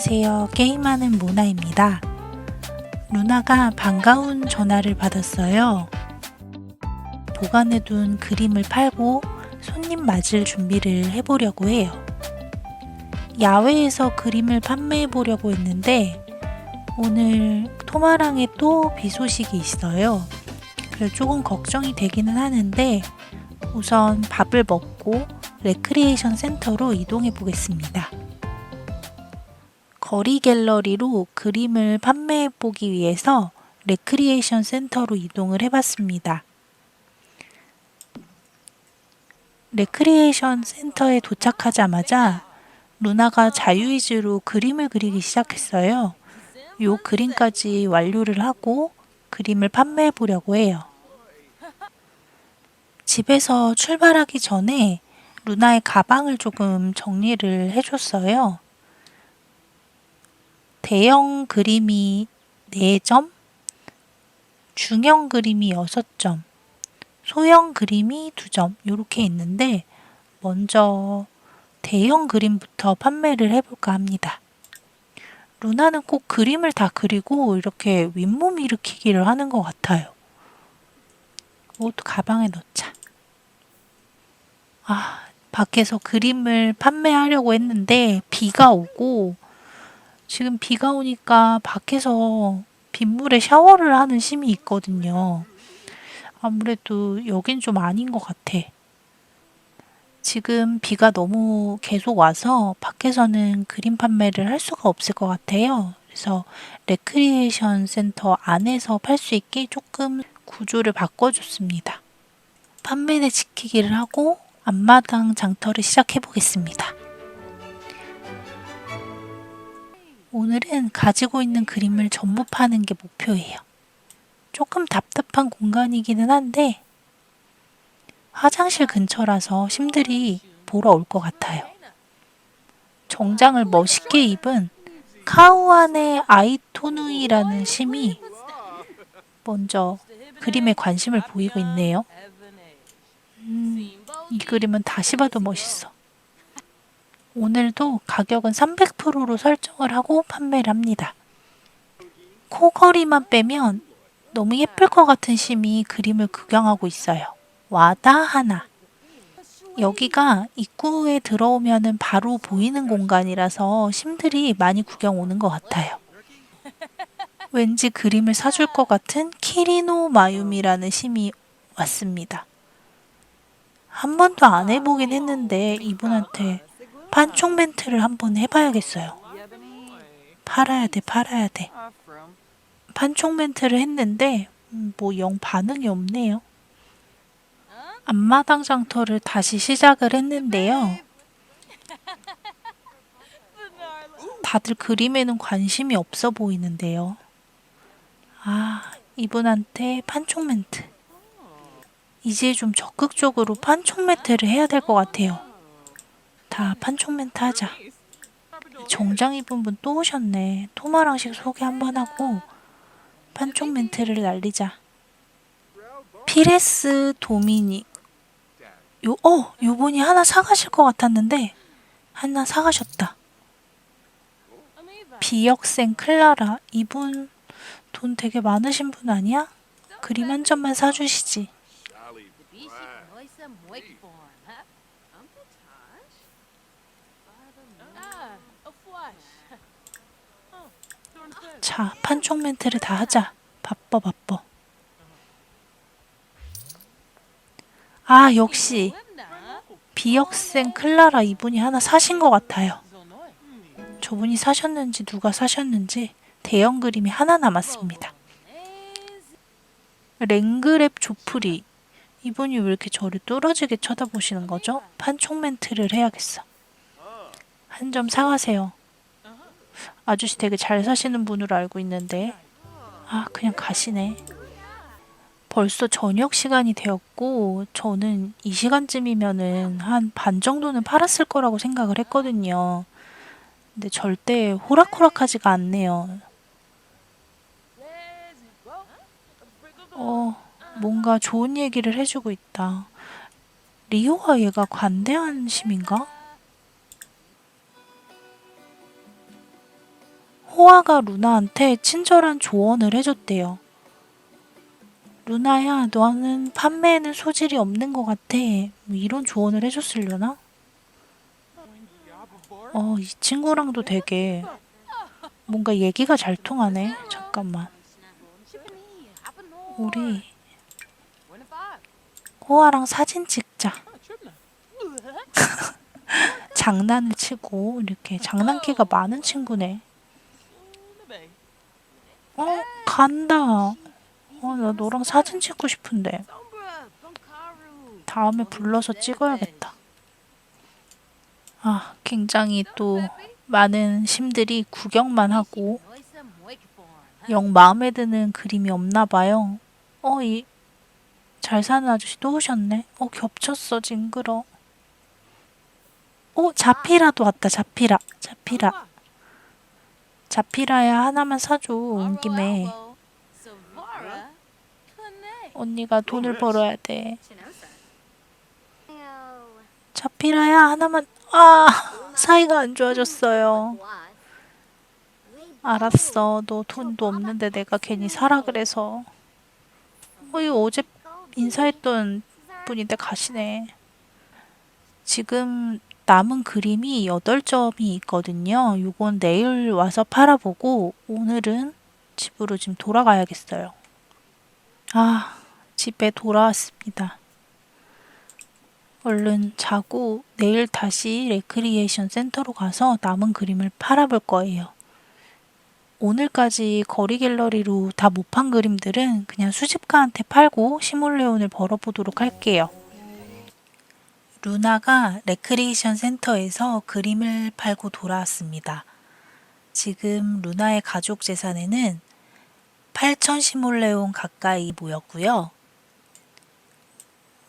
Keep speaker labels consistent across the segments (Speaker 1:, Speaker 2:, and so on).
Speaker 1: 안녕하세요. 게임하는 모나입니다. 루나가 반가운 전화를 받았어요. 보관해둔 그림을 팔고 손님 맞을 준비를 해보려고 해요. 야외에서 그림을 판매해 보려고 했는데 오늘 토마랑에 또 비 소식이 있어요. 그래서 조금 걱정이 되기는 하는데 우선 밥을 먹고 레크리에이션 센터로 이동해 보겠습니다. 거리 갤러리로 그림을 판매해 보기 위해서 레크리에이션 센터로 이동을 해봤습니다. 레크리에이션 센터에 도착하자마자 루나가 자유의지로 그림을 그리기 시작했어요. 요 그림까지 완료를 하고 그림을 판매해 보려고 해요. 집에서 출발하기 전에 루나의 가방을 조금 정리를 해줬어요. 대형 그림이 4점, 중형 그림이 6점, 소형 그림이 2점, 이렇게 있는데, 먼저 대형 그림부터 판매를 해볼까 합니다. 루나는 꼭 그림을 다 그리고 이렇게 윗몸 일으키기를 하는 것 같아요. 모두 가방에 넣자. 아, 밖에서 그림을 판매하려고 했는데 비가 오고 지금 비가 오니까 밖에서 빗물에 샤워를 하는 심이 있거든요. 아무래도 여긴 좀 아닌 것 같아. 지금 비가 너무 계속 와서 밖에서는 그림 판매를 할 수가 없을 것 같아요. 그래서 레크리에이션 센터 안에서 팔 수 있게 조금 구조를 바꿔줬습니다. 판매대 지키기를 하고 앞마당 장터를 시작해 보겠습니다. 오늘은 가지고 있는 그림을 전부 파는 게 목표예요. 조금 답답한 공간이기는 한데 화장실 근처라서 심들이 보러 올 것 같아요. 정장을 멋있게 입은 카우안의 아이토누이라는 심이 먼저 그림에 관심을 보이고 있네요. 음, 이 그림은 다시 봐도 멋있어. 오늘도 가격은 300%로 설정을 하고 판매를 합니다. 코걸이만 빼면 너무 예쁠 것 같은 심이 그림을 구경하고 있어요. 와다 하나. 여기가 입구에 들어오면은 바로 보이는 공간이라서 심들이 많이 구경 오는 것 같아요. 왠지 그림을 사줄 것 같은 키리노 마유미라는 심이 왔습니다. 한 번도 안 해보긴 했는데 이분한테 판촉 멘트를 한번 해봐야겠어요. 팔아야 돼, 팔아야 돼. 판촉 멘트를 했는데 음, 뭐영 반응이 없네요. 앞마당 장터를 다시 시작을 했는데요. 다들 그림에는 관심이 없어 보이는데요. 아, 이분한테 판촉 멘트. 이제 좀 적극적으로 판촉 멘트를 해야 될 것 같아요. 다 판촉 멘트 하자. 정장 입은 분 또 오셨네. 토마랑식 소개 한번 하고 판촉 멘트를 날리자. 피레스 도미닉. 요, 어, 요분이 하나 사가실 것 같았는데 하나 사가셨다. 비역생 클라라. 이분 돈 되게 많으신 분 아니야? 그림 한 점만 사주시지. 자, 판촉 멘트를 다 하자. 바빠, 바빠. 아, 역시 비역생 클라라 이분이 하나 사신 것 같아요. 저분이 사셨는지 누가 사셨는지 대형 그림이 하나 남았습니다. 랭그랩 조프리 이분이 왜 이렇게 저를 뚫어지게 쳐다보시는 거죠? 판촉 멘트를 해야겠어. 한 점 사가세요. 아저씨 되게 잘 사시는 분으로 알고 있는데 아 그냥 가시네. 벌써 저녁 시간이 되었고 저는 이 시간쯤이면은 한 반 정도는 팔았을 거라고 생각을 했거든요. 근데 절대 호락호락하지가 않네요. 어, 뭔가 좋은 얘기를 해주고 있다. 리오가 얘가 관대한 심인가? 호아가 루나한테 친절한 조언을 해줬대요. 루나야, 너는 판매에는 소질이 없는 것 같아. 뭐 이런 조언을 해줬으려나? 어, 이 친구랑도 되게 뭔가 얘기가 잘 통하네. 잠깐만. 우리 호아랑 사진 찍자. 장난을 치고 이렇게 장난기가 많은 친구네. 어, 간다. 어, 나 너랑 사진 찍고 싶은데. 다음에 불러서 찍어야겠다. 아, 굉장히 또 많은 심들이 구경만 하고 영 마음에 드는 그림이 없나 봐요. 어, 이 잘 사는 아저씨 또 오셨네. 어, 겹쳤어, 징그러. 어, 자피라도 왔다, 자피라. 자피라. 자피라야 하나만 사줘, 온 김에. 언니가 돈을 벌어야 돼. 자피라야 하나만, 아, 사이가 안 좋아졌어요. 알았어. 너 돈도 없는데 내가 괜히 사라 그래서. 어, 이거 어제 인사했던 분인데 가시네. 지금 남은 그림이 8점이 있거든요. 요건 내일 와서 팔아보고 오늘은 집으로 지금 돌아가야겠어요. 아, 집에 돌아왔습니다. 얼른 자고 내일 다시 레크리에이션 센터로 가서 남은 그림을 팔아볼 거예요. 오늘까지 거리 갤러리로 다 못 판 그림들은 그냥 수집가한테 팔고 시몰레온을 벌어보도록 할게요. 루나가 레크리에이션 센터에서 그림을 팔고 돌아왔습니다. 지금 루나의 가족 재산에는 8천 시몰레온 가까이 모였고요.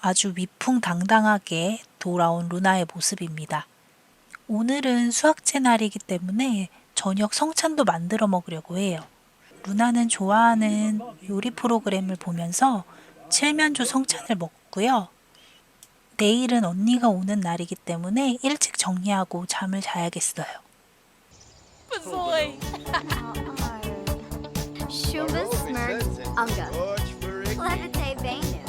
Speaker 1: 아주 위풍당당하게 돌아온 루나의 모습입니다. 오늘은 수학제 날이기 때문에 저녁 성찬도 만들어 먹으려고 해요. 루나는 좋아하는 요리 프로그램을 보면서 칠면조 성찬을 먹고요. 내일은 언니가 오는 날이기 때문에 일찍 정리하고 잠을 자야겠어요.
Speaker 2: Shumba Smirk Unga. Levite Bane.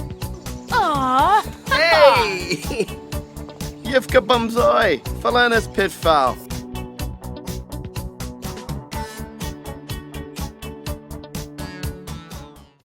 Speaker 3: Hey! Yifka Bumzoy, Falanas Pitfall.